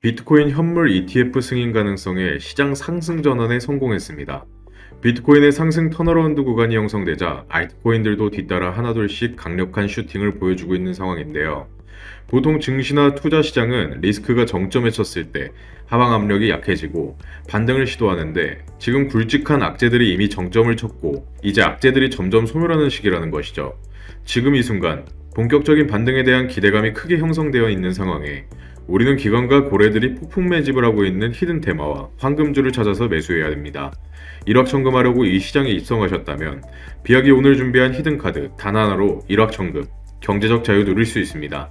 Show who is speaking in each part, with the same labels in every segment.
Speaker 1: 비트코인 현물 ETF 승인 가능성의 시장 상승 전환에 성공했습니다. 비트코인의 상승 턴어라운드 구간이 형성되자 알트코인들도 뒤따라 하나둘씩 강력한 슈팅을 보여주고 있는 상황인데요. 보통 증시나 투자 시장은 리스크가 정점에 쳤을 때 하방 압력이 약해지고 반등을 시도하는데 지금 굵직한 악재들이 이미 정점을 쳤고 이제 악재들이 점점 소멸하는 시기라는 것이죠. 지금 이 순간 본격적인 반등에 대한 기대감이 크게 형성되어 있는 상황에 우리는 기관과 고래들이 폭풍 매집을 하고 있는 히든 테마와 황금줄을 찾아서 매수해야 됩니다. 일확천금하려고 이 시장에 입성하셨다면 비약이 오늘 준비한 히든 카드 단 하나로 일확천금, 경제적 자유 누릴 수 있습니다.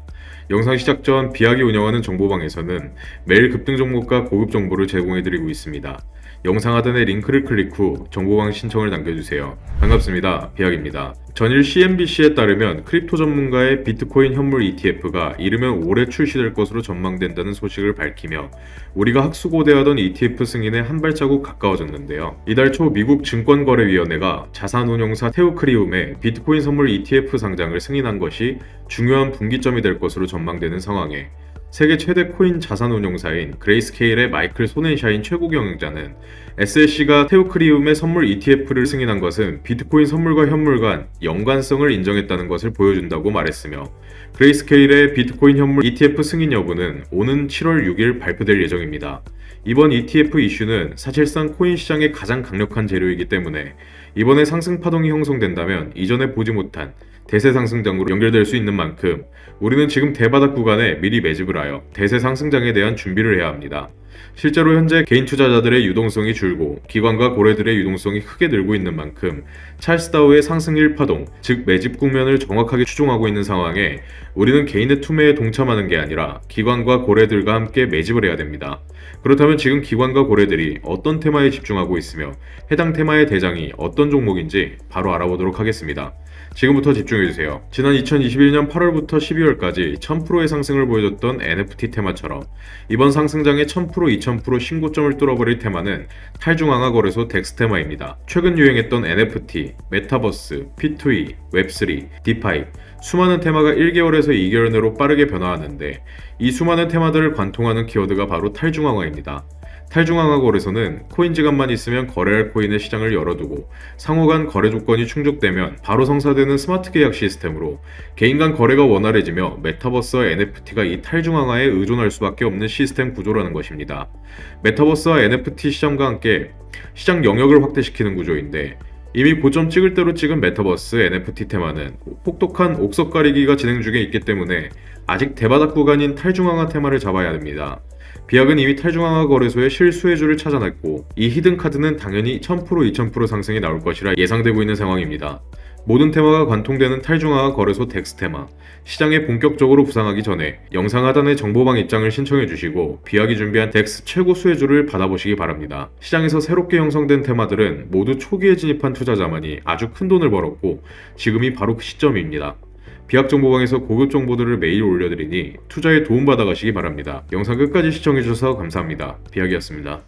Speaker 1: 영상 시작 전 비약이 운영하는 정보방에서는 매일 급등 종목과 고급 정보를 제공해드리고 있습니다. 영상 하단의 링크를 클릭 후 정보방 신청을 남겨주세요. 반갑습니다. 비약입니다. 전일 CNBC에 따르면 크립토 전문가의 비트코인 현물 ETF가 이르면 올해 출시될 것으로 전망된다는 소식을 밝히며 우리가 학수고대하던 ETF 승인에 한 발자국 가까워졌는데요. 이달 초 미국 증권거래위원회가 자산운용사 테오크리움의 비트코인 선물 ETF 상장을 승인한 것이 중요한 분기점이 될 것으로 전망 되는 상황에 세계 최대 코인 자산 운용사인 그레이스케일의 마이클 소넨샤인 최고 경영자는 SLC가 테오크리움의 선물 ETF를 승인한 것은 비트코인 선물과 현물 간 연관성을 인정했다는 것을 보여준다고 말했으며 그레이스케일의 비트코인 현물 ETF 승인 여부는 오는 7월 6일 발표될 예정입니다. 이번 ETF 이슈는 사실상 코인 시장의 가장 강력한 재료이기 때문에 이번에 상승 파동이 형성된다면 이전에 보지 못한 대세 상승장으로 연결될 수 있는 만큼 우리는 지금 대바닥 구간에 미리 매집을 하여 대세 상승장에 대한 준비를 해야 합니다. 실제로 현재 개인 투자자들의 유동성이 줄고 기관과 고래들의 유동성이 크게 늘고 있는 만큼 찰스 다우의 상승 1파동, 즉 매집 국면을 정확하게 추종하고 있는 상황에 우리는 개인의 투매에 동참하는 게 아니라 기관과 고래들과 함께 매집을 해야 됩니다. 그렇다면 지금 기관과 고래들이 어떤 테마에 집중하고 있으며 해당 테마의 대장이 어떤 종목인지 바로 알아보도록 하겠습니다. 지금부터 집중해주세요. 지난 2021년 8월부터 12월까지 1000%의 상승을 보여줬던 NFT 테마처럼 이번 상승장의 1000% 2000% 신고점을 뚫어버릴 테마는 탈중앙화 거래소 덱스 테마입니다. 최근 유행했던 NFT, 메타버스, P2E, 웹3, 디파이 수많은 테마가 1개월에서 2개월 내로 빠르게 변화하는데 이 수많은 테마들을 관통하는 키워드가 바로 탈중앙화입니다. 탈중앙화 거래소는 코인 지갑만 있으면 거래할 코인의 시장을 열어두고 상호 간 거래 조건이 충족되면 바로 성사되는 스마트 계약 시스템으로 개인 간 거래가 원활해지며 메타버스와 NFT가 이 탈중앙화에 의존할 수밖에 없는 시스템 구조라는 것입니다. 메타버스와 NFT 시장과 함께 시장 영역을 확대시키는 구조인데 이미 고점 찍을 대로 찍은 메타버스 NFT 테마는 혹독한 옥석 가리기가 진행 중에 있기 때문에 아직 대바닥 구간인 탈중앙화 테마를 잡아야 됩니다. 비약은 이미 탈중앙화 거래소의 실수혜주를 찾아냈고 이 히든 카드는 당연히 1000% 2000% 상승이 나올 것이라 예상되고 있는 상황입니다. 모든 테마가 관통되는 탈중앙화 거래소 덱스 테마 시장에 본격적으로 부상하기 전에 영상 하단의 정보방 입장을 신청해 주시고 비약이 준비한 덱스 최고 수혜주를 받아보시기 바랍니다. 시장에서 새롭게 형성된 테마들은 모두 초기에 진입한 투자자만이 아주 큰 돈을 벌었고 지금이 바로 그 시점입니다. 비약 정보방에서 고급 정보들을 매일 올려드리니 투자에 도움받아 가시기 바랍니다. 영상 끝까지 시청해주셔서 감사합니다. 비약이었습니다.